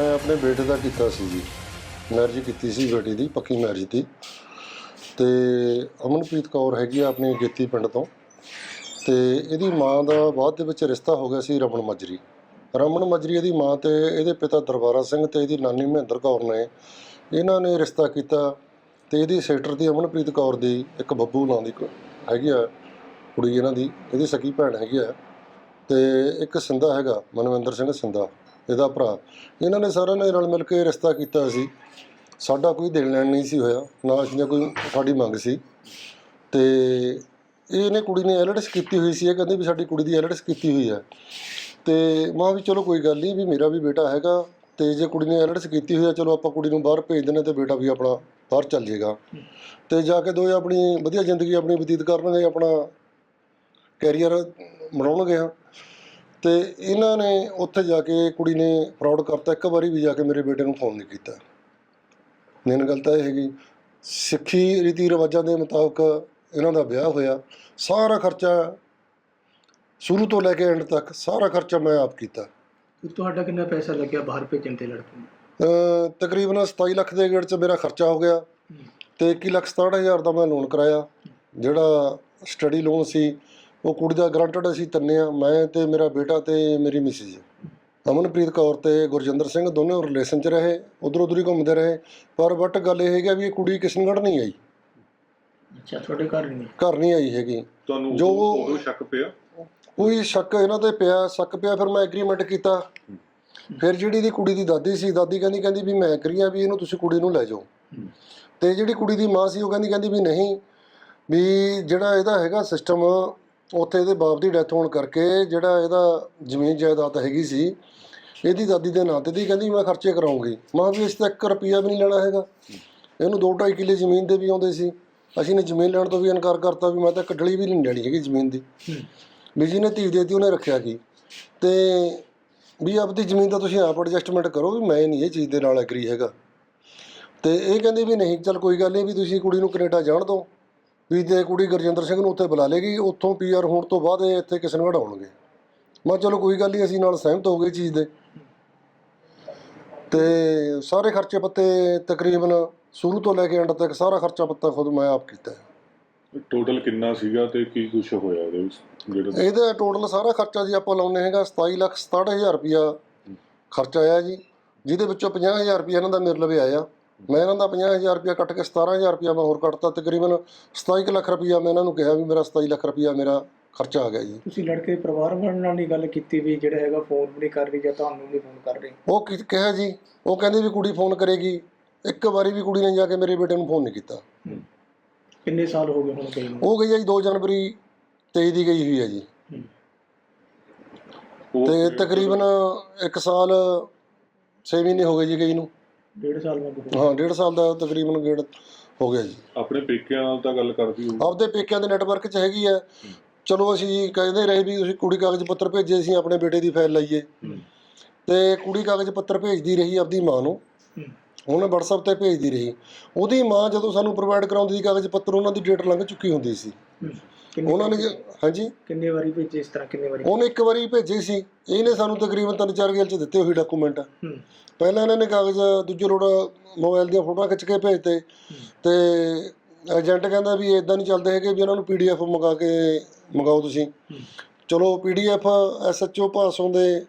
ਮੈਂ ਆਪਣੇ ਬੇਟੇ ਦਾ ਕੀਤਾ ਸੀ ਜੀ। ਮੈਰਿਜ ਕੀਤੀ ਸੀ ਬੇਟੀ ਦੀ, ਪੱਕੀ ਮੈਰਿਜ ਦੀ। ਤੇ ਅਮਨਪ੍ਰੀਤ ਕੌਰ ਹੈਗੀ ਆ ਆਪਣੀ ਗੇਤੀ ਪਿੰਡ ਤੋਂ। ਤੇ ਇਹਦੀ ਮਾਂ ਦਾ ਬਾਅਦ ਦੇ ਵਿੱਚ ਰਿਸ਼ਤਾ ਹੋ ਗਿਆ ਸੀ ਰਮਨ ਮਜਰੀ। ਰਮਨ ਮਜਰੀ ਇਹਦੀ ਮਾਂ ਤੇ ਇਹਦੇ ਪਿਤਾ ਦਰਬਾਰਾ ਸਿੰਘ ਤੇ ਇਹਦੀ ਨਾਨੀ ਮਹਿੰਦਰ ਕੌਰ ਨੇ ਇਹਨਾਂ ਨੇ ਰਿਸ਼ਤਾ ਕੀਤਾ ਤੇ ਇਹਦੀ ਸੈਕਟਰ ਦੀ ਅਮਨਪ੍ਰੀਤ ਕੌਰ ਦੀ ਇੱਕ ਬੱਬੂ ਨਾਂ ਦੀ ਹੈਗੀ ਆ ਕੁੜੀ ਇਹਨਾਂ ਦੀ, ਇਹਦੀ ਸਕੀ ਭੈਣ ਹੈਗੀ ਆ। ਤੇ ਇੱਕ ਸਿੰਧਾ ਹੈਗਾ, ਮਨਵਿੰਦਰ ਸਿੰਘ ਸਿੰਧਾ। ਇਹਦਾ ਭਰਾ। ਇਹਨਾਂ ਨੇ ਸਾਰਿਆਂ ਨੇ ਰਲ ਮਿਲ ਕੇ ਰਿਸ਼ਤਾ ਕੀਤਾ ਸੀ। ਸਾਡਾ ਕੋਈ ਦੇਣ ਲੈਣ ਨਹੀਂ ਸੀ ਹੋਇਆ। ਨਾ ਅਸੀਂ ਕੋਈ ਸਾਡੀ ਮੰਗ ਸੀ। ਤੇ ਇਹਨੇ ਕੁੜੀ ਨੇ ਐਲਡਸ ਕੀਤੀ ਹੋਈ ਸੀ। ਇਹ ਕਹਿੰਦੇ ਵੀ ਸਾਡੀ ਕੁੜੀ ਦੀ ਐਲਡਸ ਕੀਤੀ ਹੋਈ ਹੈ। ਤੇ ਮਾਂ ਵੀ ਚਲੋ ਕੋਈ ਗੱਲ ਨਹੀਂ ਵੀ ਮੇਰਾ ਵੀ ਬੇਟਾ ਹੈਗਾ। ਤੇ ਜੇ ਕੁੜੀ ਨੇ ਐਲਡਸ ਕੀਤੀ ਹੋਈ ਹੈ, ਚਲੋ ਆਪਾਂ ਕੁੜੀ ਨੂੰ ਬਾਹਰ ਭੇਜ ਦਿੰਦੇ ਤੇ ਬੇਟਾ ਵੀ ਆਪਣਾ ਬਾਹਰ ਚੱਲ ਜਾਏਗਾ ਤੇ ਜਾ ਕੇ ਦੋਏ ਆਪਣੀ ਵਧੀਆ ਜ਼ਿੰਦਗੀ ਆਪਣੀ ਬਤੀਤ ਕਰਨਗੇ ਆਪਣਾ ਕੈਰੀਅਰ ਬਣਾਉਣਗੇ ਹਾਂ। ਤੇ ਇਹਨਾਂ ਨੇ ਉੱਥੇ ਜਾ ਕੇ ਕੁੜੀ ਨੇ ਫਰਾਡ ਕਰਤਾ। ਇੱਕ ਵਾਰੀ ਵੀ ਜਾ ਕੇ ਮੇਰੇ ਬੇਟੇ ਨੂੰ ਫੋਨ ਨਹੀਂ ਕੀਤਾ। ਮੇਨ ਗੱਲ ਤਾਂ ਇਹ ਹੈਗੀ ਸਿੱਖੀ ਰੀਤੀ ਰਿਵਾਜਾਂ ਦੇ ਮੁਤਾਬਕ ਇਹਨਾਂ ਦਾ ਵਿਆਹ ਹੋਇਆ। ਸਾਰਾ ਖਰਚਾ ਸ਼ੁਰੂ ਤੋਂ ਲੈ ਕੇ ਐਂਡ ਤੱਕ ਸਾਰਾ ਖਰਚਾ ਮੈਂ ਆਪ ਕੀਤਾ। ਤੁਹਾਡਾ ਕਿੰਨਾ ਪੈਸਾ ਲੱਗਿਆ ਬਾਹਰ ਭੇਜਣ ਤੇ ਲੜਕੀ ਨੂੰ? ਤਕਰੀਬਨ 27 ਲੱਖ ਦੇ ਗੇੜ 'ਚ ਮੇਰਾ ਖਰਚਾ ਹੋ ਗਿਆ। ਤੇ 21 ਲੱਖ 67000 ਦਾ ਮੈਂ ਲੋਨ ਕਰਾਇਆ। ਜਿਹੜਾ ਸਟੱਡੀ ਲੋਨ ਸੀ ਉਹ ਕੁੜੀ ਦਾ ਗਰੰਟਡ ਅਸੀਂ ਤੰਨੇ ਆ ਮੈਂ ਤੇ ਮੇਰਾ ਬੇਟਾ ਤੇ ਮੇਰੀ ਮਿਸਿਸ ਅਮਨਪ੍ਰੀਤ ਕੌਰ ਤੇ ਗੁਰਜਿੰਦਰ ਸਿੰਘ ਦੋਨੋਂ ਰਿਲੇਸ਼ਨ 'ਚ ਰਹੇ ਉਧਰ ਉਧਰ ਹੀ ਘੁੰਮਦੇ ਰਹੇ ਪਰ ਬਟ ਗੱਲ ਇਹ ਹੈਗਾ ਵੀ ਇਹ ਕੁੜੀ ਕਿਸ਼ਨਗੜ੍ਹ ਨਹੀਂ ਆਈ। ਅੱਛਾ ਤੁਹਾਡੇ ਘਰ ਨਹੀਂ ਘਰ ਨਹੀਂ ਆਈ ਹੈਗੀ। ਤੁਹਾਨੂੰ ਜੋ- ਉਦੋਂ ਸ਼ੱਕ ਪਿਆ? ਕੋਈ ਸ਼ੱਕ ਇਹਨਾਂ ਤੇ ਪਿਆ ਸ਼ੱਕ ਪਿਆ ਫਿਰ ਮੈਂ ਐਗਰੀਮੈਂਟ ਕੀਤਾ। ਫਿਰ ਜਿਹੜੀ ਦੀ ਕੁੜੀ ਦੀ ਦਾਦੀ ਸੀ ਦਾਦੀ ਕਹਿੰਦੀ ਕਹਿੰਦੀ ਵੀ ਮੈਂ ਐਗਰੀ ਆ ਵੀ ਇਹਨੂੰ ਤੁਸੀਂ ਕੁੜੀ ਨੂੰ ਲੈ ਜਾਓ। ਤੇ ਜਿਹੜੀ ਕੁੜੀ ਦੀ ਮਾਂ ਸੀ ਉਹ ਕਹਿੰਦੀ ਕਹਿੰਦੀ ਵੀ ਨਹੀਂ ਵੀ ਜਿਹੜਾ ਇਹਦਾ ਹੈਗਾ ਸਿਸਟਮ ਉੱਥੇ ਇਹਦੇ ਬਾਪ ਦੀ ਡੈਥ ਹੋਣ ਕਰਕੇ ਜਿਹੜਾ ਇਹਦਾ ਜ਼ਮੀਨ ਜਾਇਦਾਦ ਹੈਗੀ ਸੀ ਇਹਦੀ ਦਾਦੀ ਦੇ ਨਾਂ ਤੇ ਦੀ ਕਹਿੰਦੀ ਮੈਂ ਖਰਚੇ ਕਰਾਉਂਗੀ। ਮਾਂ ਵੀ ਇਸ ਤੇ 1 ਰੁਪਿਆ ਵੀ ਨਹੀਂ ਲੈਣਾ ਹੈਗਾ। ਇਹਨੂੰ 2.5 ਕਿੱਲੇ ਜ਼ਮੀਨ ਦੇ ਵੀ ਆਉਂਦੇ ਸੀ। ਅਸੀਂ ਨੇ ਜ਼ਮੀਨ ਲੈਣ ਤੋਂ ਵੀ ਇਨਕਾਰ ਕਰਤਾ ਵੀ ਮੈਂ ਤਾਂ ਕੱਢਲੀ ਵੀ ਨਹੀਂ ਲੈਣੀ ਹੈਗੀ ਜ਼ਮੀਨ ਦੀ। ਵੀ ਜਿਹਨੇ ਧੀ ਦੇਤੀ ਉਹਨੇ ਰੱਖਿਆ ਕੀ? ਤੇ ਵੀ ਆਪਦੀ ਜ਼ਮੀਨ ਦਾ ਤੁਸੀਂ ਆਪ ਐਡਜਸਟਮੈਂਟ ਕਰੋ ਵੀ ਮੈਂ ਨਹੀਂ ਇਹ ਚੀਜ਼ ਦੇ ਨਾਲ ਐਗਰੀ ਹੈਗਾ। ਤੇ ਇਹ ਕਹਿੰਦੇ ਵੀ ਨਹੀਂ ਚੱਲ ਕੋਈ ਗੱਲ ਨਹੀਂ ਵੀ ਤੁਸੀਂ ਕੁੜੀ ਨੂੰ ਕੈਨੇਡਾ ਜਾਣ ਦਿਓ। ਵੀ ਤੇ ਕੁੜੀ ਗੁਰਜਿੰਦਰ ਸਿੰਘ ਨੂੰ ਉੱਥੇ ਬੁਲਾ ਲੇਗੀ ਉੱਥੋਂ ਪੀਆਰ ਹੋਣ ਤੋਂ ਬਾਅਦ ਇਹ ਇੱਥੇ ਕਿਸਨਗੜ੍ਹ ਆਉਣਗੇ ਮੈਂ ਚਲੋ ਕੋਈ ਗੱਲ ਨਹੀਂ ਅਸੀਂ ਨਾਲ ਸਹਿਮਤ ਹੋ ਗਏ ਚੀਜ਼ ਦੇ। ਤੇ ਸਾਰੇ ਖਰਚੇ ਪੱਤੇ ਤਕਰੀਬਨ ਸ਼ੁਰੂ ਤੋਂ ਲੈ ਕੇ ਐਂਡ ਤੱਕ ਸਾਰਾ ਖਰਚਾ ਪੱਤਾ ਖੁਦ ਮੈਂ ਆਪ ਕੀਤਾ। ਹੈ। ਟੋਟਲ ਕਿੰਨਾ ਸੀਗਾ ਤੇ ਕੀ ਕੁਝ ਹੋਇਆ ਇਹਦੇ ਵਿੱਚ? ਜਿਹੜਾ ਇਹਦਾ ਟੋਟਲ ਸਾਰਾ ਖਰਚਾ ਜੀ ਆਪਾਂ ਲਾਉਂਦੇ ਹੈਗਾ 27 ਲੱਖ 67000 ਰੁਪਿਆ ਖਰਚਾ ਆਇਆ ਜੀ ਜਿਹਦੇ ਵਿੱਚੋਂ 50000 ਰੁਪਿਆ ਇਹਨਾਂ ਦਾ ਮੇਰੇ ਲਵੇ ਆਇਆ। ਮੈਂ ਇਹਨਾਂ ਦਾ 50000 ਰੁਪਿਆ ਕੱਟ ਕੇ 17000 ਰੁਪਿਆ ਮੈਂ ਹੋਰ ਕੱਟਤਾ ਤਕਰੀਬਨ 27 ਕੁ ਲੱਖ ਰੁਪਿਆ ਮੈਂ ਇਹਨਾਂ ਨੂੰ ਕਿਹਾ ਵੀ ਮੇਰਾ 27 ਲੱਖ ਰੁਪਿਆ ਮੇਰਾ ਖਰਚਾ ਆ ਗਿਆ ਜੀ। ਤੁਸੀਂ ਲੜਕੇ ਦੇ ਪਰਿਵਾਰ ਵਾਲਿਆਂ ਨਾਲ ਨਹੀਂ ਗੱਲ ਕੀਤੀ ਵੀ ਜਿਹੜਾ ਹੈਗਾ ਫੋਨ ਵੀ ਨਹੀਂ ਕਰ ਰਹੀ ਜਾਂ ਤੁਹਾਨੂੰ ਨਹੀਂ ਫੋਨ ਕਰ ਰਹੀ? ਉਹ ਕੀ ਕਿਹਾ ਜੀ? ਉਹ ਕਹਿੰਦੇ ਵੀ ਕੁੜੀ ਫੋਨ ਕਰੇਗੀ। ਇੱਕ ਵਾਰੀ ਵੀ ਕੁੜੀ ਨੇ ਜਾ ਕੇ ਮੇਰੇ ਬੇਟੇ ਨੂੰ ਫੋਨ ਨਹੀਂ ਕੀਤਾ। ਕਿੰਨੇ ਸਾਲ ਹੋ ਗਏ ਹੁਣ ਨੂੰ? ਉਹ ਗਈ ਹੈ ਜੀ 2 ਜਨਵਰੀ 23 ਦੀ ਗਈ ਹੋਈ ਹੈ। ਜੀ ਤੇ ਤਕਰੀਬਨ 1 ਸਾਲ 6 ਮਹੀਨੇ ਹੋ ਗਏ ਜੀ ਗਈ ਨੂੰ। ਡੇਢ ਸਾਲ ਮੈਂ ਹੋ ਡੇਢ ਸਾਲ ਦਾ ਤਕਰੀਬਨ ਗੇੜ ਹੋ ਗਿਆ ਜੀ। ਆਪਣੇ ਪੇਕਿਆਂ ਨਾਲ ਤਾਂ ਗੱਲ ਕਰਦੀ ਹੋਊ। ਆਪਦੇ ਪੇਕਿਆਂ ਦੇ ਨੈਟਵਰਕ 'ਚ ਹੈਗੀ ਆ। ਚਲੋ ਅਸੀਂ ਕਹਿੰਦੇ ਰਹੇ ਵੀ ਤੁਸੀਂ ਕੁੜੀ ਕਾਗਜ਼ ਪੱਤਰ ਭੇਜੇ ਅਸੀਂ ਆਪਣੇ ਬੇਟੇ ਦੀ ਫਾਈਲ ਲਾਈਏ। ਤੇ ਕੁੜੀ ਕਾਗਜ਼ ਪੱਤਰ ਭੇਜਦੀ ਰਹੀ ਆਪਦੀ ਮਾਂ ਨੂੰ। ਉਹਨੇ WhatsApp ਤੇ ਭੇਜਦੀ ਰਹੀ। ਉਹਦੀ ਮਾਂ ਜਦੋਂ ਸਾਨੂੰ ਪ੍ਰੋਵਾਈਡ ਕਰਾਉਂਦੀ ਸੀ ਕਾਗਜ਼ ਪੱਤਰ ਉਹਨਾਂ ਦੀ ਡੇਟ ਲੰਘ ਚੁੱਕੀ ਹੁੰਦੀ ਸੀ। ਕਿੰਨੇ ਉਹਨਾਂ ਨੇ ਜੇ- ਹਾਂਜੀ? ਕਿੰਨੇ ਵਾਰੀ ਭੇਜੇ ਇਸ ਤਰ੍ਹਾਂ ਕਿੰਨੇ ਵਾਰੀ? ਉਹਨੇ ਇੱਕ ਵਾਰੀ ਭੇਜੇ ਸੀ। ਇਹਨੇ ਸਾਨੂੰ ਤਕਰੀਬਨ ਤਿੰਨ ਚਾਰ ਗੇਲ 'ਚ ਦਿੱਤੇ ਹੋਏ ਡਾਕੂਮੈਂਟ ਹੂੰ। ਪਹਿਲਾਂ ਇਹਨਾਂ ਨੇ ਕਾਗਜ਼ ਦੂਜੇ ਲੋੜ ਮੋਬਾਈਲ ਦੀਆਂ ਫੋਟੋਆਂ ਖਿੱਚ ਕੇ ਭੇਜਤੇ। ਤੇ ਏਜੰਟ ਕਹਿੰਦਾ ਵੀ ਇਦਾਂ ਨਹੀਂ ਚੱਲਦੇ ਹੈਗੇ ਵੀ ਇਹਨਾਂ ਨੂੰ ਪੀਡੀਐਫ ਮੰਗਾ ਕੇ ਮੰਗਾਓ ਤੁਸੀਂ। ਚਲੋ ਪੀਡੀਐਫ ਐਸਐਚਓ ਪਾਸੋਂ ਦੇ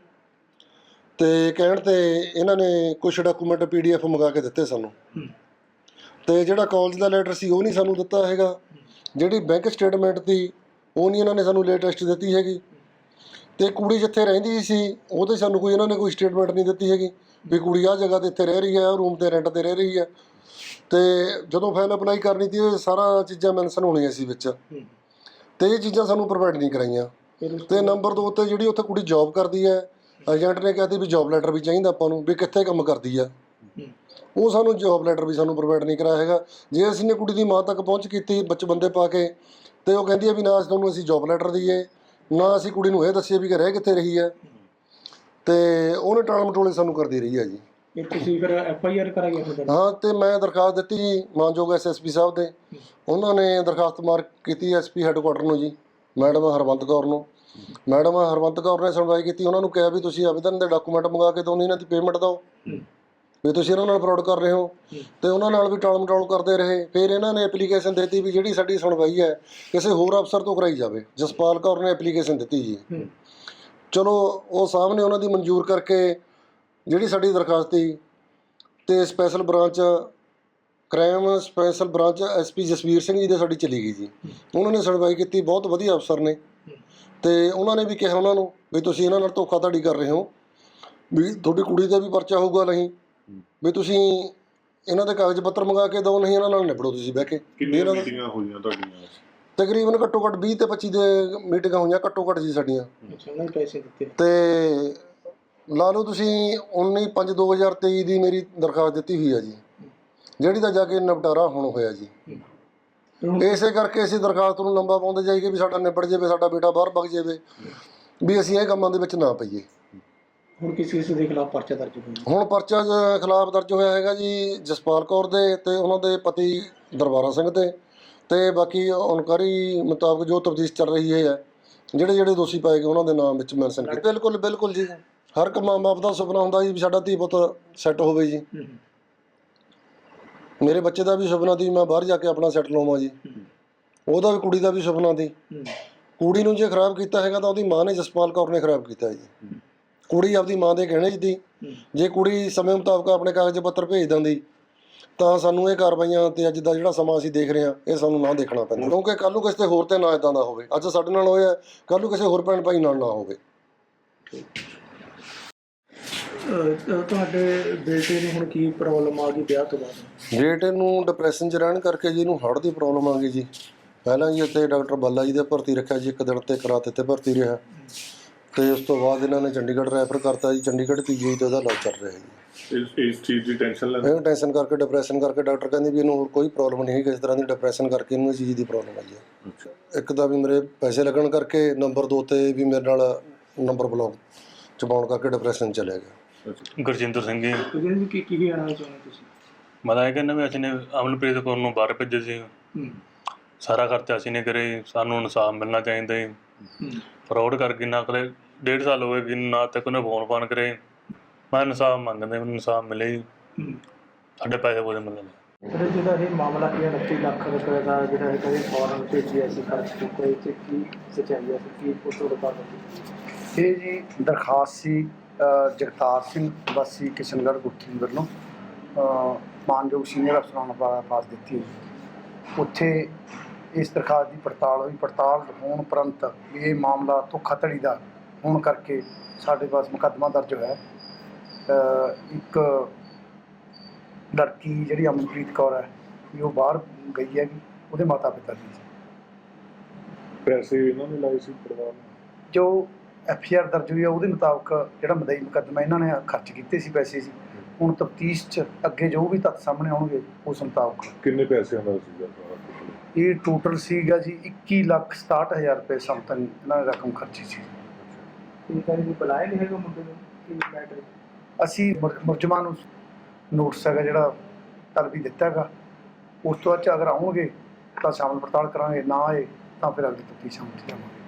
ਤੇ ਕਹਿਣ ਤੇ ਇਹਨਾਂ ਨੇ ਕੁਝ ਡਾਕੂਮੈਂਟ ਪੀਡੀਐਫ ਮੰਗਾ ਕੇ ਦਿੱਤੇ ਸਾਨੂੰ। ਹੂੰ। ਤੇ ਜਿਹੜਾ ਕਾਲਜ ਦਾ ਲੈਟਰ ਸੀ ਉਹ ਨਹੀਂ ਸਾਨੂੰ ਦਿੱਤਾ ਹੈਗਾ। ਜਿਹੜੀ ਬੈਂਕ ਸਟੇਟਮੈਂਟ ਦੀ ਉਹ ਨਹੀਂ ਇਹਨਾਂ ਨੇ ਸਾਨੂੰ ਲੇਟੈਸਟ ਦਿੱਤੀ ਹੈਗੀ। ਤੇ ਕੁੜੀ ਜਿੱਥੇ ਰਹਿੰਦੀ ਸੀ ਉਹਦੇ ਸਾਨੂੰ ਕੋਈ ਇਹਨਾਂ ਨੇ ਕੋਈ ਸਟੇਟਮੈਂਟ ਨਹੀਂ ਦਿੱਤੀ ਹੈਗੀ ਵੀ ਕੁੜੀ ਆ ਜਗ੍ਹਾ ਤੇ ਇੱਥੇ ਰਹਿ ਰਹੀ ਹੈ ਰੂਮ ਤੇ ਰੈਂਟ ਤੇ ਰਹਿ ਰਹੀ ਹੈ। ਤੇ ਜਦੋਂ ਫਾਈਲ ਅਪਲਾਈ ਕਰਨੀ ਸੀ ਇਹ ਸਾਰਾ ਚੀਜ਼ਾਂ ਮੈਂਸ਼ਨ ਹੋਣੀਆਂ ਸੀ ਵਿੱਚ। ਤੇ ਇਹ ਚੀਜ਼ਾਂ ਸਾਨੂੰ ਪ੍ਰੋਵਾਈਡ ਨਹੀਂ ਕਰਾਈਆਂ। ਤੇ ਨੰਬਰ 2 ਤੇ ਜਿਹੜੀ ਉੱਥੇ ਕੁੜੀ ਜੌਬ ਕਰਦੀ ਹੈ ਏਜੰਟ ਨੇ ਕਿਹਾ ਸੀ ਵੀ ਜੌਬ ਲੈਟਰ ਵੀ ਚਾਹੀਦਾ ਆਪਾਂ ਨੂੰ ਵੀ ਕਿੱਥੇ ਕੰਮ ਕਰਦੀ ਆ। ਉਹ ਸਾਨੂੰ ਜੌਬ ਲੈਟਰ ਵੀ ਸਾਨੂੰ ਪ੍ਰੋਵਾਈਡ ਨਹੀਂ ਕਰਾਇਆ ਹੈਗਾ। ਜੇ ਅਸੀਂ ਨੇ ਕੁੜੀ ਦੀ ਮਾਂ ਤੱਕ ਪਹੁੰਚ ਕੀਤੀ ਬੱਚ ਬੰਦੇ ਪਾ ਕੇ ਤੇ ਉਹ ਕਹਿੰਦੀ ਹੈ ਵੀ ਨਾ ਅਸੀਂ ਤੁਹਾਨੂੰ ਅਸੀਂ ਜੌਬ ਲੈਟਰ ਦਈਏ ਨਾ ਅਸੀਂ ਕੁੜੀ ਨੂੰ ਇਹ ਦੱਸੀਏ ਵੀ ਕਿ ਰਹਿ ਕਿੱਥੇ ਰਹੀ ਹੈ। ਤੇ ਉਹਨੇ ਟਾਲ ਮਟੋਲੇ ਸਾਨੂੰ ਕਰਦੀ ਰਹੀ ਹੈ ਜੀ। ਫਿਰ ਤੁਸੀਂ ਫਿਰ ਐਫ ਆਈ ਆਰ ਕਰਾਈ ਤੁਹਾਡੇ ਨਾਲ? ਹਾਂ ਤੇ ਮੈਂ ਦਰਖਾਸਤ ਦਿੱਤੀ ਜੀ ਮਾਨਯੋਗ ਐਸਐਸਪੀ ਸਾਹਿਬ ਦੇ। ਉਹਨਾਂ ਨੇ ਦਰਖਾਸਤ ਮਾਰ ਕੀਤੀ ਐਸਪੀ ਹੈੱਡਕੁਆਟਰ ਨੂੰ ਜੀ ਮੈਡਮ ਹਰਵੰਤ ਕੌਰ ਨੂੰ। ਮੈਡਮ ਹਰਵੰਤ ਕੌਰ ਨੇ ਸੁਣਵਾਈ ਕੀਤੀ ਉਹਨਾਂ ਨੂੰ ਕਿਹਾ ਵੀ ਤੁਸੀਂ ਆਵੇਦਨ ਦੇ ਡਾਕੂਮੈਂਟ ਮੰਗਾ ਕੇ ਦਿਓ ਇਹਨਾਂ ਦੀ ਪੇਮੈਂਟ ਦਿਓ। ਹੂੰ। ਵੀ ਤੁਸੀਂ ਇਹਨਾਂ ਨਾਲ ਫਰਾਡ ਕਰ ਰਹੇ ਹੋ ਤੇ ਉਹਨਾਂ ਨਾਲ ਵੀ ਟਾਲ ਮਟੋਲ ਕਰਦੇ ਰਹੇ ਫਿਰ ਇਹਨਾਂ ਨੇ ਐਪਲੀਕੇਸ਼ਨ ਦਿੱਤੀ ਵੀ ਜਿਹੜੀ ਸਾਡੀ ਸੁਣਵਾਈ ਹੈ ਕਿਸੇ ਹੋਰ ਅਫਸਰ ਤੋਂ ਕਰਾਈ ਜਾਵੇ। ਜਸਪਾਲ ਕੌਰ ਨੇ ਐਪਲੀਕੇਸ਼ਨ ਦਿੱਤੀ ਜੀ। ਚਲੋ ਉਹ ਸਾਹਮਣੇ ਉਹਨਾਂ ਦੀ ਮਨਜ਼ੂਰ ਕਰਕੇ ਜਿਹੜੀ ਸਾਡੀ ਦਰਖਾਸਤ ਸੀ ਤੇ special branch crime special branch SP Jasvir Singh ji ਦੇ ਸਾਡੀ ਚਲੀ ਗਈ ਜੀ। ਉਹਨਾਂ ਨੇ ਸੁਣਵਾਈ ਕੀਤੀ ਬਹੁਤ ਵਧੀਆ ਅਫਸਰ ਨੇ। ਤੇ ਉਹਨਾਂ ਨੇ ਵੀ ਕਿਹਾ ਉਹਨਾਂ ਨੂੰ ਵੀ ਤੁਸੀਂ ਇਹਨਾਂ ਨਾਲ ਧੋਖਾਧੜੀ ਕਰ ਰਹੇ ਹੋ ਵੀ ਤੁਹਾਡੀ ਕੁੜੀ ਦਾ ਵੀ ਪਰਚਾ ਹੋਊਗਾ ਨਹੀਂ। ਵੀ ਤੁਸੀਂ ਇਹਨਾਂ ਦੇ ਕਾਗਜ਼ ਪੱਤਰ ਮੰਗਾ ਕੇ ਦਿਓ ਨਹੀਂ ਇਹਨਾਂ ਨਾਲ ਨਿਬੜੋ ਤੁਸੀਂ ਬਹਿ ਕੇ। ਕਿੰਨੀਆਂ ਦਾ ਮੀਟਿੰਗਾਂ ਹੋਈਆਂ ਤੁਹਾਡੀਆਂ? ਤਕਰੀਬਨ ਘੱਟੋ ਘੱਟ 20 ਤੇ 25 ਦੇ ਮੀਟਿੰਗਾਂ ਹੋਈਆਂ ਘੱਟੋ ਘੱਟ ਜੀ ਸਾਡੀਆਂ। ਅੱਛਾ ਉਹਨਾਂ ਨੇ ਪੈਸੇ ਦਿੱਤੇ। ਤੇ ਲਾ ਲਓ ਤੁਸੀਂ 19 5 2023 ਦੀ ਮੇਰੀ ਦਰਖਾਸਤ ਦਿੱਤੀ ਹੋਈ ਹੈ ਜੀ। ਜਿਹੜੀ ਦਾ ਜਾ ਕੇ ਨਿਪਟਾਰਾ ਹੁਣ ਹੋਇਆ ਜੀ। ਇਸੇ ਕਰਕੇ ਅਸੀਂ ਦਰਖਾਸਤ ਨੂੰ ਲੰਬਾ ਪਾਉਂਦੇ ਜਾਈਏ ਵੀ ਸਾਡਾ ਨਿਬੜ ਜਾਵੇ ਸਾਡਾ ਬੇਟਾ ਬਾਹਰ ਵਗ ਜਾਵੇ ਵੀ ਅਸੀਂ ਇਹ ਕੰਮਾਂ ਦੇ ਵਿੱਚ ਨਾ ਪਈਏ। ਹੁਣ ਕਿਸੇ ਕਿਸੇ ਦੇ ਖਿਲਾਫ ਪਰਚਾ ਦਰਜ ਹੋਇਆ? ਹੁਣ ਪਰਚਾ ਜ- ਖਿਲਾਫ ਦਰਜ ਹੋਇਆ ਹੈਗਾ ਜੀ ਜਸਪਾਲ ਕੌਰ ਦੇ ਤੇ ਉਹਨਾਂ ਦੇ ਪਤੀ ਦਰਬਾਰਾ ਸਿੰਘ ਤੇ ਤੇ ਬਾਕੀ ਅਨਕਾਰੀ ਮੁਤਾਬਕ ਜੋ ਤਫਤੀਸ਼ ਚੱਲ ਰਹੀ ਹੈ ਜਿਹੜੇ ਜਿਹੜੇ ਦੋਸ਼ੀ ਪਾਏ ਗਏ ਉਹਨਾਂ ਦੇ ਨਾਮ ਵਿੱਚ ਮੈਂਸ਼ਨ ਕੀਤੇ। ਬਿਲਕੁਲ ਬਿਲਕੁਲ ਜੀ। ਹਰ ਇੱਕ ਮਾਂ ਬਾਪ ਦਾ ਸੁਪਨਾ ਹੁੰਦਾ ਜੀ ਵੀ ਸਾਡਾ ਧੀ ਪੁੱਤ ਸੈੱਟ ਹੋਵੇ ਜੀ। ਹੂੰ। ਮੇਰੇ ਬੱਚੇ ਦਾ ਵੀ ਸੁਪਨਾ ਸੀ ਮੈਂ ਬਾਹਰ ਜਾ ਕੇ ਆਪਣਾ ਸੈੱਟ ਲਵਾਂ ਜੀ। ਉਹਦਾ ਵੀ ਕੁੜੀ ਦਾ ਵੀ ਸੁਪਨਾ ਸੀ। ਹੂੰ। ਕੁੜੀ ਨੂੰ ਜੇ ਖਰਾਬ ਕੀਤਾ ਹੈਗਾ ਤਾਂ ਉਹਦੀ ਮਾਂ ਨੇ ਜਸਪਾਲ ਕੌਰ ਨੇ ਖਰਾਬ ਕੀਤਾ ਜੀ। ਕੁੜੀ ਆਪਦੀ ਮਾਂ ਦੇ ਕਹਿਣੇ 'ਚ। ਜੇ ਕੁੜੀ ਸਮੇਂ ਮੁਤਾਬਕ ਆਪਣੇ ਕਾਗਜ਼ ਪੱਤਰ ਭੇਜ ਦਿੰਦੀ ਤਾਂ ਸਾਨੂੰ ਇਹ ਕਾਰਵਾਈਆਂ ਤੇ ਅੱਜ ਦਾ ਜਿਹੜਾ ਸਮਾਂ ਅਸੀਂ ਦੇਖ ਰਹੇ ਹਾਂ ਇਹ ਸਾਨੂੰ ਨਾ ਦੇਖਣਾ ਪੈਂਦਾ। ਕਿਉਂਕਿ ਕੱਲ ਨੂੰ ਕਿਸੇ ਤੇ ਹੋਰ ਤੇ ਨਾ ਇਦਾਂ ਦਾ ਹੋਵੇ। ਅੱਜ ਸਾਡੇ ਨਾਲ ਹੋਇਆ ਕੱਲ ਨੂੰ ਕਿਸੇ ਹੋਰ ਭੈਣ ਭਾਈ ਨਾਲ ਨਾ ਹੋਵੇ। ਤੁਹਾਡੇ ਬੇਟੇ ਨੂੰ ਹੁਣ ਕੀ ਪ੍ਰੋਬਲਮ ਆ ਗਈ ਵਿਆਹ ਤੋਂ ਬਾਅਦ? ਬੇਟੇ ਨੂੰ ਡਿਪਰੈਸ਼ਨ 'ਚ ਰਹਿਣ ਕਰਕੇ ਜੀ ਇਹਨੂੰ ਹਾਰਟ ਦੀ ਪ੍ਰੋਬਲਮ ਆ ਗਈ ਜੀ। ਪਹਿਲਾਂ ਜੀ ਇੱਥੇ ਡਾਕਟਰ ਬੱਲਾ ਜੀ ਦੇ ਭਰਤੀ ਰੱਖਿਆ ਜੀ ਇੱਕ ਦਿਨ ਤੇ ਕਰਾ ਦਿੱਤੇ ਭਰਤੀ ਰਿਹਾ। ਤੇ ਉਸ ਤੋਂ ਬਾਅਦ ਇਹਨਾਂ ਨੇ ਚੰਡੀਗੜ੍ਹ ਰੈਫਰ ਕਰਤਾ ਜੀ। ਚੰਡੀਗੜ੍ਹ ਪੀਜੀ ਤੇ ਉਹਦਾ ਇਲਾਜ ਚੱਲ ਰਿਹਾ ਜੀ। ਇਸ ਇਸ ਚੀਜ਼ ਦੀ ਟੈਨਸ਼ਨ ਲੈਂਦੇ ਇਹਨੂੰ ਟੈਨਸ਼ਨ ਕਰਕੇ ਡਿਪਰੈਸ਼ਨ ਕਰਕੇ ਡਾਕਟਰ ਕਹਿੰਦੇ ਵੀ ਇਹਨੂੰ ਹੋਰ ਕੋਈ ਪ੍ਰੋਬਲਮ ਨਹੀਂ ਹੈ ਕਿਸੇ ਤਰ੍ਹਾਂ ਦੀ ਡਿਪਰੈਸ਼ਨ ਕਰਕੇ ਇਹਨੂੰ ਇਹ ਚੀਜ਼ ਦੀ ਪ੍ਰੋਬਲਮ ਆਈ ਹੈ। ਅੱਛਾ। ਇੱਕ ਤਾਂ ਵੀ ਮੇਰੇ ਪੈਸੇ ਲੱਗਣ ਕਰਕੇ ਨੰਬਰ 2 ਤੇ ਵੀ ਮੇਰੇ ਨਾਲ ਨੰਬਰ ਬਲੌਕ ਚਬਾਉਣ ਕਰਕੇ ਡਿਪਰੈਸ਼ਨ ਚਲੇ ਗਿਆ। ਗੁਰਜਿੰਦਰ ਸਿੰਘ ਜੀ। ਤੁਸੀਂ ਵੀ ਕੀ ਕੀ ਕਹਿਣਾ ਚਾਹੁੰਦੇ ਤੁਸੀਂ? ਮੈਂ ਤਾਂ ਇਹ ਕਹਿੰਦਾ ਵੀ ਅਸੀਂ ਨੇ ਅਮਨਪ੍ਰੀਤ ਕੌਰ ਨੂੰ ਬਾਹਰ ਭੇਜਿਆ ਸੀ। ਹੂੰ। ਸਾਰਾ ਖਰਚਾ ਅਸੀਂ ਨੇ ਕਰੇ ਸਾਨੂੰ ਇਨਸਾਫ ਮਿਲਣਾ ਚਾਹੀਦਾ ਹੂੰ। ਫਰਾਡ ਕਰਕੇ ਨਾ ਕਰੇ ਡੇਢ ਸਾਲ ਹੋ ਗਏ ਕਿ ਨਾ ਤੱਕ ਉਹਨੇ ਫੋਨ ਫਾਨ ਕਰੇ। ਮੈਂ ਇਨਸਾਫ ਮੰਗਦਾ ਮੈਨੂੰ ਇਨਸਾਫ ਮਿਲੇ ਸਾਡੇ ਪੈਸੇ ਪੂਰੇ ਮਿਲਣ ਜਿਹੜਾ ਇਹ ਮਾਮਲਾ ਕੀ 29 ਲੱਖ ਰੁਪਏ ਦਾ ਜਿਹੜਾ ਹੈ ਕਦੇ ਫੋਰਨ ਭੇਜਿਆ ਸੀ ਖਰਚ ਕੀਤਾ ਇਹ 'ਚ ਕੀ ਸਚਾਈ ਹੈ? ਕੀ ਫੋਟੋ ਦਿਖਾ ਦਿੰਦੇ ਇਹ ਜੀ ਦਰਖਾਸਤ ਸੀ ਜਗਤਾਰ ਸਿੰਘ ਵਾਸੀ ਕਿਸ਼ਨਗੜ੍ਹ ਗੁੱਠੀ ਵੱਲੋਂ। ਮਾਨਯੋਗ ਸੀਨੀਅਰ ਅਫਸਰਾਂ ਨੂੰ ਪਾਸ ਦਿੱਤੀ। ਉੱਥੇ ਇਸ ਦਰਖਾਸਤ ਦੀ ਪੜਤਾਲ ਹੋਈ। ਪੜਤਾਲ ਹੋਣ ਉਪਰੰਤ ਵੀ ਇਹ ਮਾਮਲਾ ਧੋਖਾਧੜੀ ਦਾ ਹੋਣ ਕਰਕੇ ਸਾਡੇ ਪਾਸ ਮੁਕੱਦਮਾ ਦਰਜ ਹੋਇਆ। ਹੈ। ਅ, ਇੱਕ ਲੜਕੀ ਜਿਹੜੀ ਅਮਨਪ੍ਰੀਤ ਕੌਰ ਹੈ ਵੀ ਉਹ ਬਾਹਰ ਗਈ ਹੈਗੀ ਉਹਦੇ ਮਾਤਾ ਪਿਤਾ ਦੀ। ਪੈਸੇ ਇਹਨਾਂ ਨੇ ਲਾਏ ਸੀ ਪਰਿਵਾਰ ਨੇ? ਜੋ ਐਫ ਆਰ ਦਰਜ ਹੋਈ ਹੈ ਉਹਦੇ ਮੁਤਾਬਕ ਜਿਹੜਾ ਮਦਈ ਮੁਕੱਦਮਾ ਇਹਨਾਂ ਨੇ ਖਰਚ ਕੀਤੇ ਸੀ ਪੈਸੇ ਸੀ ਹੁਣ ਤਫਤੀਸ਼ 'ਚ ਅੱਗੇ ਜੋ ਵੀ ਤੱਥ ਸਾਹਮਣੇ ਆਉਣਗੇ ਉਸ ਮੁਤਾਬਕ। ਕਿੰਨੇ ਪੈਸਿਆਂ ਦਾ ਸੀਗਾ? ਸਾਰਾ ਕੁਛ? ਇਹ ਟੋਟਲ ਸੀਗਾ ਜੀ 21 ਲੱਖ 67000 ਰੁਪਏ ਸਮਤਨ ਇਹਨਾਂ ਨੇ ਰਕਮ ਖਰਚੀ ਸੀ। ਇਹ ਕਹਿੰਦੇ ਵੀ ਬੁਲਾਇਆ ਨਹੀਂ ਹੈਗਾ ਮੁੰਡੇ ਨੂੰ ਕੀ ਮੈਟਰ ਅਸੀਂ ਮੁਰ- ਮੁਲਜ਼ਮਾਂ ਨੂੰ ਨੋਟਿਸ ਹੈਗਾ ਜਿਹੜਾ ਤਲਬੀ ਦਿੱਤਾ ਹੈਗਾ। ਉਸ ਤੋਂ ਬਾਅਦ 'ਚ ਅਗਰ ਆਉਣਗੇ ਤਾਂ ਸ਼ਾਮਲ ਪੜਤਾਲ ਕਰਾਂਗੇ ਨਾ ਆਏ ਤਾਂ ਫਿਰ ਅਗਲੀ ਤਫਤੀਸ਼ ਸ਼ਾਮਲ ਜਾਵਾਂਗੇ।